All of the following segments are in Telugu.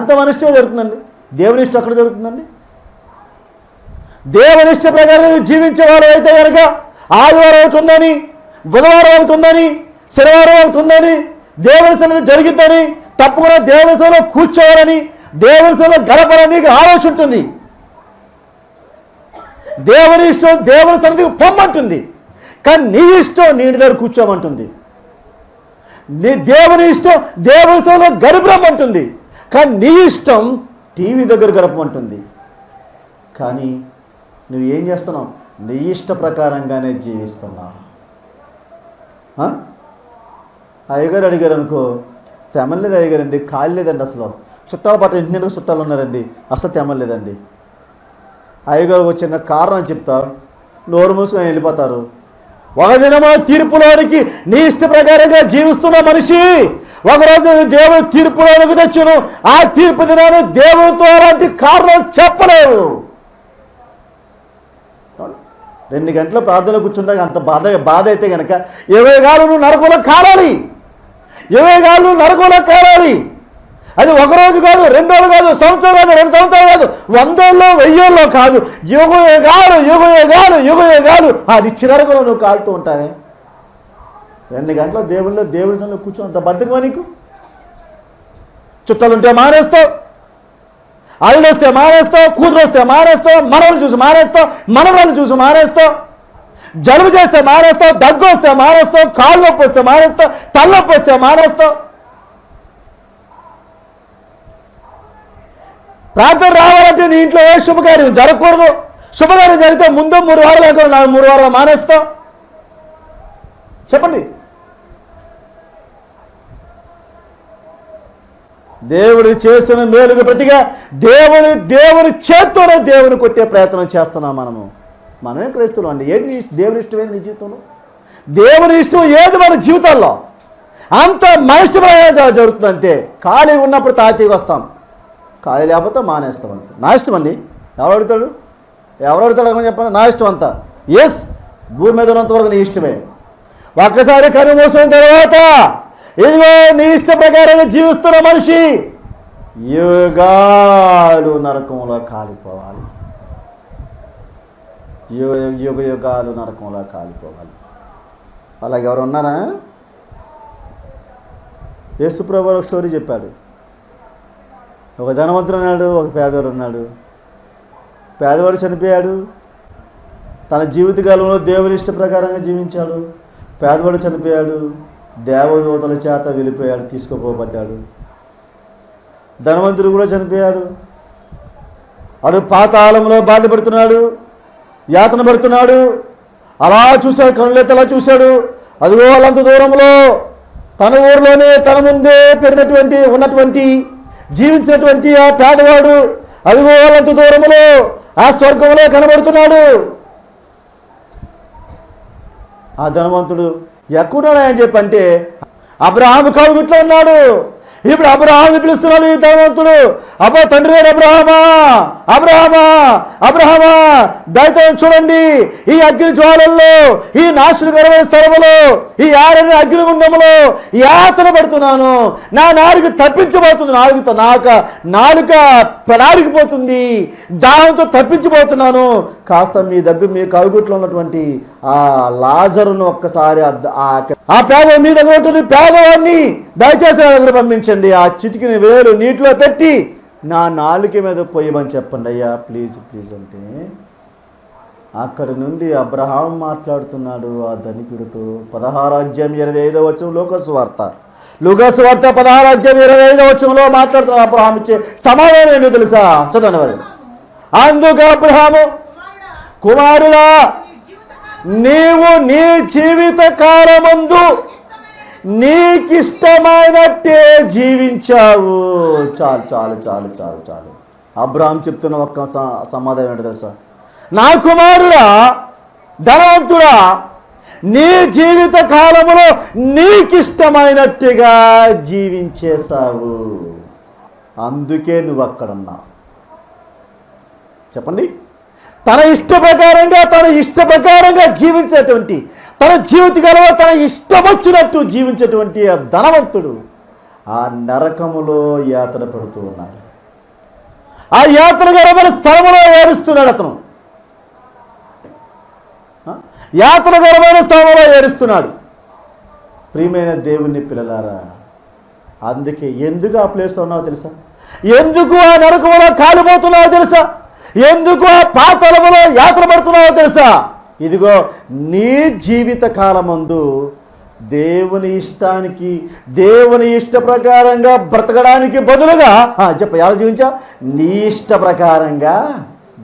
అంత మనిష్ట జరుగుతుందండి దేవుని ఇష్టం అక్కడ జరుగుతుందండి దేవునిష్ట ప్రకారం జీవించేవారు అయితే కనుక ఆదివారం ఒకటి ఉందని బుధవారం ఒకటి ఉందని శనివారం ఒకటి ఉందని దేవుని సన్నిధి జరిగిద్దని తప్పకుండా దేవుని సభలో కూర్చోవాలని దేవుని సభలో గడపాలని ఆలోచన ఉంటుంది. దేవుని ఇష్టం దేవుని సన్నిధికి పొమ్మంటుంది. కానీ నీ ఇష్టం నీ దగ్గర కూర్చోమంటుంది. నీ దేవుని ఇష్టం దేవుని సభలో గడపమంటుంది కానీ నీ ఇష్టం టీవీ దగ్గర గడపమంటుంది. కానీ నువ్వు ఏం చేస్తున్నావు? నీ ఇష్ట ప్రకారంగానే జీవిస్తున్నావు. అయ్యగారు అడిగారు అనుకో తెమలేదు అయ్యగారండి ఖాళీ లేదండి అసలు. చుట్టాలు పట్ల ఇంటి నిండా చుట్టాలు ఉన్నారండి అసలు తెమలేదండి. అయ్యగారు ఒక చిన్న కారణం చెప్తా నోరు మూసుకొని వెళ్ళిపోతారు. ఒక దినమో తీర్పులోనికి నీ ఇష్ట ప్రకారంగా జీవిస్తున్న మనిషి ఒకరోజు దేవుడు దేవుని తీర్పులోనికి తెచ్చును. ఆ తీర్పు దినాన్ని దేవుడితో అలాంటి కారణం చెప్పలేవు. రెండు గంటల ప్రార్థన కూర్చుంటే అంత బాధ బాధ అయితే కనుక ఇరవై గాలు నువ్వు నరకంలో కాలాలి. ఇరవై గాలు నువ్వు నరకంలో కాలాలి. అది ఒక రోజు కాదు రెండు రోజులు కాదు సంవత్సరం కాదు రెండు సంవత్సరాలు కాదు వందేళ్ళలో వెయ్యోళ్ళో కాదు. యుగయే గాలు యుగయే గాలు యుగయే గాలు ఆ నిచ్చి నువ్వు కాలుతూ ఉంటావే. రెండు గంటల దేవుళ్ళు దేవుడి సన్నిధిలో కూర్చో అంత బద్దకమా నీకు? చుట్టాలుంటే మానేస్తావు. అల్లుడు వస్తే మానేస్తావు కూతురు వస్తే మానేస్తావు మనవలు చూసి మానేస్తావు మనవరాలు చూసి మానేస్తావు. జలుబు చేస్తే మానేస్తావు దగ్గు వస్తే మానేస్తావు కాళ్ళు నొప్పి వస్తే మానేస్తావు తలనొప్పి వస్తే మానేస్తావు. ప్రార్థన రావాలంటే నీ ఇంట్లో ఏ శుభకార్యం జరగకూడదు. శుభకార్యం జరిగితే ముందు మూడు వారాలు అనుకో నాలుగు మూడు వారాలు మానేస్తాం. చెప్పండి. దేవుడు చేసిన మేలుకు ప్రతిగా దేవుని దేవుని చేత్తోనే దేవుని కొట్టే ప్రయత్నం చేస్తున్నాం మనము. మనమే క్రైస్తువులు అండి. ఏది దేవుని ఇష్టమైంది నీ జీవితంలో? దేవుని ఇష్టం ఏది మన జీవితాల్లో? అంత మన ఇష్టమైన జరుగుతుంది అంతే ఖాళీ ఉన్నప్పుడు తాతీకి వస్తాం. ఖాళీ లేకపోతే మానేస్తాం అంత. నా ఇష్టం అండి. ఎవరు అడుగుతాడు? ఎవరు అడుగుతాడు అని చెప్పండి? నా ఇష్టం అంతా. ఎస్ భూమి మీద ఉన్నంతవరకు నీ ఇష్టమే. ఒక్కసారి కను మూసిన తర్వాత ఇదిగో నీ ఇష్ట ప్రకారంగా జీవిస్తున్న మనిషి యుగాలు నరకంలో కాలిపోవాలి. యుగ యుగ యుగాలు నరకంలో కాలిపోవాలి. అలాగే ఎవరు ఉన్నారా? యేసుప్రభు ఒక స్టోరీ చెప్పాడు. ఒక ధనవంతుడు ఉన్నాడు ఒక పేదవాడు ఉన్నాడు. పేదవాడు చనిపోయాడు. తన జీవిత కాలంలో దేవుని ఇష్ట ప్రకారంగా జీవించాడు. పేదవాడు చనిపోయాడు. దేవదూతల చేత వెళ్ళిపోయాడు తీసుకుపోబడ్డాడు. ధనవంతుడు కూడా చనిపోయాడు. అడు పాతాళంలో బాధపడుతున్నాడు యాతన పడుతున్నాడు. అలా చూశాడు కనులెత్తలా అలా చూశాడు. అదిగో వాళ్ళంత దూరంలో తన ఊరిలోనే తన ముందే పెరిగినటువంటి ఉన్నటువంటి జీవించినటువంటి ఆ పేదవాడు అదిగోవాలంత దూరంలో ఆ స్వర్గంలో కనబడుతున్నాడు. ఆ ధనవంతుడు ఎక్కడున్నాడు అని చెప్పి అంటే అబ్రహాము కవుగిట్లో ఉన్నాడు. ఇప్పుడు అబ్రహాం పిలుస్తున్నాడు ఈ ధనవంతుడు అబ్బా తండ్రి గారు అబ్రహామా? అబ్రహామా? అబ్రహామా? దయతో చూడండి ఈ అగ్ని జ్వాలల్లో ఈ నాశనకరమైన స్థలములో ఈ ఆరని అగ్నిగుండంలో యాతన పడుతున్నాను. నా నాలుగు తప్పించబోతుంది. నాలుగు నాక నాలుక పెడారికిపోతుంది దాహంతో తప్పించిపోతున్నాను కాస్త మీ దగ్గర మీ కవిగుట్లో ఉన్నటువంటి ఆ లాజరును ఒక్కసారి ఆ ఆ పేద మీ దగ్గర ఉంటుంది. పేదవాడిని దయచేసి నా దగ్గర పంపించండి. ఆ చిటికిన వేలు నీటిలో పెట్టి నా నాలుక మీద పోయమని చెప్పండి. అయ్యా ప్లీజ్ ప్లీజ్ అంటే అక్కడి నుండి అబ్రహాం మాట్లాడుతున్నాడు ఆ ధనికుడితో. పదహారాజ్యం ఇరవై ఐదో వచ్చిన లోకస్వార్త వార్త. లోకసు వార్త పదహారాజ్యం ఇరవై ఐదో వచ్చంలో మాట్లాడుతున్నాడు అబ్రహాం ఇచ్చే సమాధానం ఏంటో తెలుసా? చదవండి వారు అందుకు అబ్రహాము కుమారుడా నీవు నీ జీవిత కాలమందు నీకిష్టమైనట్టే జీవించావు. చాలు చాలు చాలు చాలు చాలు. అబ్రాహం చెప్తున్న ఒక్క స- సమాధానం ఏంటో తెలుసా? నా కుమారుడా ధనవంతుడా నీ జీవిత కాలములో నీకిష్టమైనట్టుగా జీవించేశావు. అందుకే నువ్వు అక్కడున్నావు. చెప్పండి. తన ఇష్ట ప్రకారంగా తన ఇష్ట ప్రకారంగా జీవించేటువంటి తన జీవితకాలంలో తన ఇష్టం వచ్చినట్టు జీవించేటువంటి ఆ ధనవంతుడు ఆ నరకములో యాతన పెడుతూ ఉన్నాడు. ఆ యాత్రకరమైన స్థలములో ఏడుస్తున్నాడు అతను. ఆ? యాత్రకరమైన స్థలంలో ఏడుస్తున్నాడు. ప్రియమైన దేవుని పిల్లలారా అందుకే ఎందుకు ఆ ప్లేస్లో ఉన్నావో తెలుసా? ఎందుకు ఆ నరకములో కాలిపోతున్నావో తెలుసా? ఎందుకు ఆ పాతలములో యాత్ర పడుతున్నావో తెలుసా? ఇదిగో నీ జీవిత కాలమందు దేవుని ఇష్టానికి దేవుని ఇష్ట ప్రకారంగా బ్రతకడానికి బదులుగా చెప్ప ఎలా జీవించా? నీ ఇష్ట ప్రకారంగా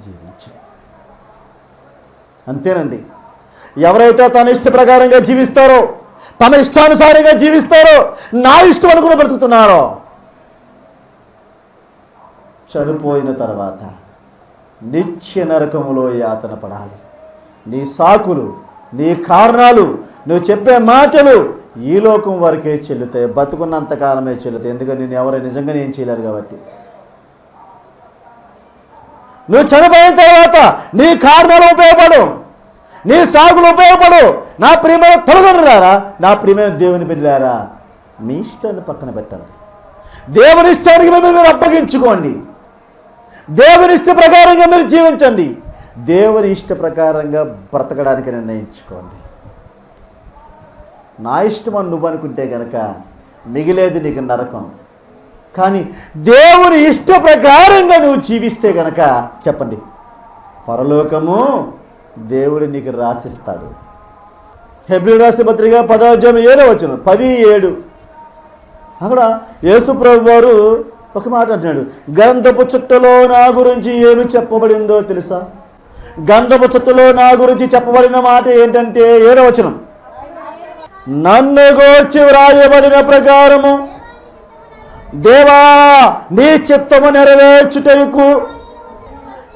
జీవించు. అంతేనండి. ఎవరైతే తన ఇష్ట ప్రకారంగా జీవిస్తారో తమ ఇష్టానుసారంగా జీవిస్తారో నా ఇష్టం అనుకుని బ్రతుకుతున్నారో చనిపోయిన తర్వాత నిత్య నరకములో యాతన పడాలి. నీ సాకులు నీ కారణాలు నువ్వు చెప్పే మాటలు ఈ లోకం వరకే చెల్లుతాయి. బతుకున్నంతకాలమే చెల్లుతాయి. ఎందుకంటే నేను ఎవరు నిజంగా ఏం చేయలేరు కాబట్టి. నువ్వు చనిపోయిన తర్వాత నీ కారణాలు ఉపయోగపడు నీ సాగులు ఉపయోగపడు నా ప్రియమైన తొలగనులారా నా ప్రియమైన దేవుని బిడ్డలారా మీ ఇష్టాన్ని పక్కన పెట్టండి. దేవుని ఇష్టానికి మిమ్మల్ని మీరు అప్పగించుకోండి. దేవుని ఇష్ట ప్రకారంగా మీరు జీవించండి. దేవుని ఇష్ట ప్రకారంగా బ్రతకడానికి నిర్ణయించుకోండి. నా ఇష్టం అని నువ్వు అనుకుంటే కనుక మిగిలేది నీకు నరకం. కానీ దేవుని ఇష్ట ప్రకారంగా నువ్వు జీవిస్తే గనక చెప్పండి. పరలోకము దేవుడు నీకు రాసిస్తాడు. హెబ్రిల్ రాసిన పత్రిక పదోధ్యాయం ఏడో వచ్చిన పది ఏడు అక్కడ యేసుప్రభు వారు ఒక మాట అంటున్నాడు. గంధపు చుట్టలో నా గురించి ఏమి చెప్పబడిందో తెలుసా? గంధపు చుట్టలో నా గురించి చెప్పబడిన మాట ఏంటంటే ఏడో వచనం. నన్ను గోర్చి వ్రాయబడిన ప్రకారము దేవా నీ చిత్తము నెరవేర్చుటకు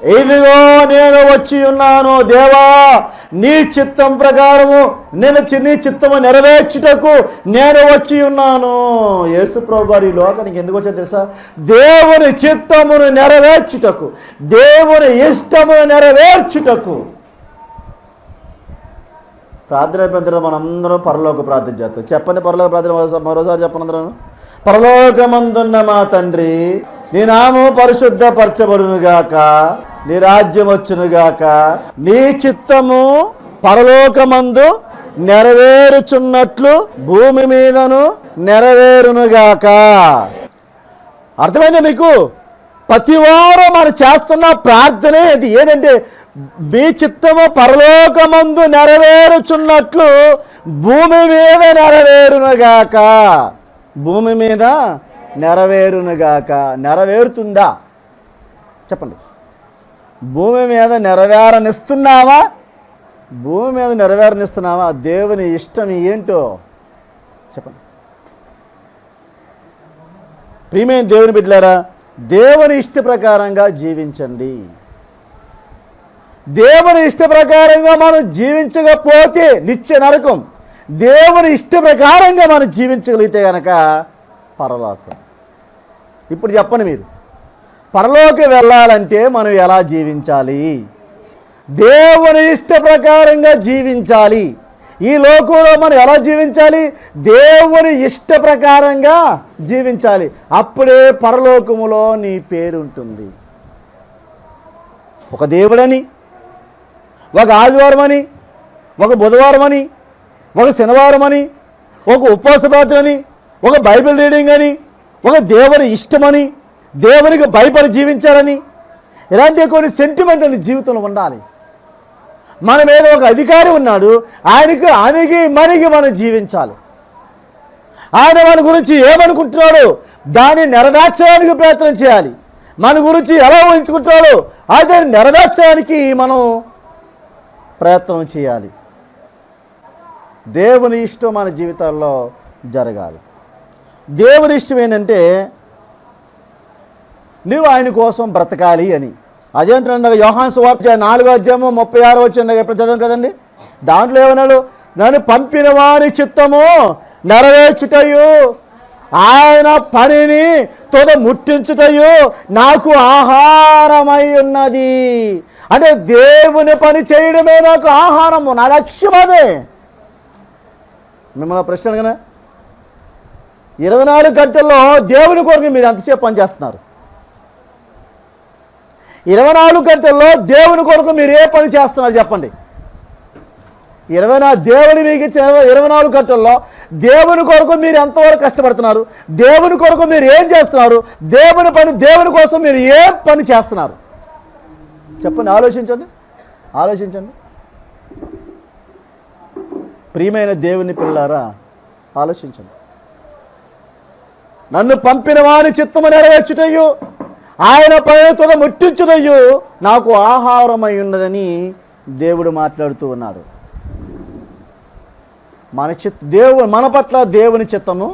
ఇదిగో నేను వచ్చి ఉన్నాను దేవా. నీ చిత్తం ప్రకారము నేను చి- నీ చిత్తము నెరవేర్చుటకు నేను వచ్చి ఉన్నాను. యేసుప్రభు వారి ఈ లోకానికి ఎందుకు వచ్చారు తెలుసా? దేవుని చిత్తమును నెరవేర్చుటకు దేవుని ఇష్టమును నెరవేర్చుటకు. ప్రార్థన పెంచడం మనందరం పరలోక ప్రార్థన చేస్తాం. చెప్పండి పరలోక ప్రార్థన మరోసారి- మరోసారి చెప్పండి అందరం. పరలోకమందున్న మా తండ్రి నీ నామము పరిశుద్ధపరచబడునుగాక. నీ రాజ్యం వచ్చునుగాక నీ చిత్తము పరలోకమందు నెరవేరుచున్నట్లు భూమి మీదను నెరవేరునుగాక. అర్థమైందా మీకు? ప్రతి వారం మనం చేస్తున్న ప్రార్థనే ఇది ఏంటంటే మీ చిత్తము పరలోకమందు నెరవేరుచున్నట్లు భూమి మీద నెరవేరునుగాక. భూమి మీద నెరవేరునుగాక. నెరవేరుతుందా? చెప్పండి. భూమి మీద నెరవేరనిస్తున్నావా? భూమి మీద నెరవేరనిస్తున్నావా? దేవుని ఇష్టం ఏంటో చెప్పండి. ప్రియమైన దేవుని బిడ్డలారా దేవుని ఇష్ట ప్రకారంగా జీవించండి. దేవుని ఇష్ట ప్రకారంగా మనం జీవించకపోతే నిత్య నరకం. దేవుని ఇష్ట ప్రకారంగా మనం జీవించగలిగితే కనుక పరలోకం. ఇప్పుడు చెప్పండి మీరు. పరలోకి వెళ్ళాలంటే మనం ఎలా జీవించాలి? దేవుని ఇష్ట ప్రకారంగా జీవించాలి. ఈ లోకంలో మనం ఎలా జీవించాలి? దేవుని ఇష్ట ప్రకారంగా జీవించాలి. అప్పుడే పరలోకములో నీ పేరు ఉంటుంది. ఒక దేవుడని ఒక ఆదివారం అని ఒక బుధవారం అని ఒక శనివారం అని ఒక ఉపవాస ప్రార్థనని ఒక బైబిల్ రీడింగ్ అని ఒక దేవుని ఇష్టమని దేవునికి భయపడి జీవించాలని ఇలాంటి కొన్ని సెంటిమెంట్ అని జీవితంలో ఉండాలి. మన మీద ఒక అధికారి ఉన్నాడు ఆయనకి అణిగి మణిగి మనం జీవించాలి. ఆయన మన గురించి ఏమనుకుంటున్నాడో దాన్ని నెరవేర్చడానికి ప్రయత్నం చేయాలి. మన గురించి ఎలా ఊహించుకుంటున్నాడో అది నెరవేర్చడానికి మనం ప్రయత్నం చేయాలి. దేవుని ఇష్టం మన జీవితాల్లో జరగాలి. దేవుని ఇష్టం ఏంటంటే నువ్వు ఆయన కోసం బ్రతకాలి అని. అదేంటంటే యోహాన్ సువార్త నాలుగో అధ్యాయము ముప్పై ఆరు వచ్చింది ఎప్పుడు చదవం కదండి? దాంట్లో ఏమన్నాడు? నన్ను పంపిన వారి చిత్తము నెరవేర్చుటయు ఆయన పనిని తొద ముట్టించుటయు నాకు ఆహారమై ఉన్నది. అంటే దేవుని పని చేయడమే నాకు ఆహారము నా లక్ష్యం అదే. మిమ్మల్ని ప్రశ్న అడగనా? ఇరవై నాలుగు గంటల్లో దేవుని కొరకు మీరు ఎంతసేపు పని చేస్తున్నారు? ఇరవై నాలుగు గంటల్లో దేవుని కొరకు మీరు ఏ పని చేస్తున్నారు చెప్పండి. ఇరవై నా దేవుని మీకు ఇచ్చిన ఇరవై- నాలుగు గంటల్లో దేవుని కొరకు మీరు ఎంతవరకు కష్టపడుతున్నారు? దేవుని కొరకు మీరు ఏం చేస్తున్నారు? దేవుని పని దేవుని కోసం మీరు ఏం పని చేస్తున్నారు? చెప్పండి ఆలోచించండి. ఆలోచించండి. ప్రియమైన దేవుని పిల్లారా ఆలోచించండి. నన్ను పంపిన వారి చిత్తము నెరవేర్చుటయు ఆయన పనితో ముట్టించుటయు నాకు ఆహారమై ఉన్నదని దేవుడు మాట్లాడుతూ ఉన్నాడు. మన చిత్ దేవు మన పట్ల దేవుని చిత్తము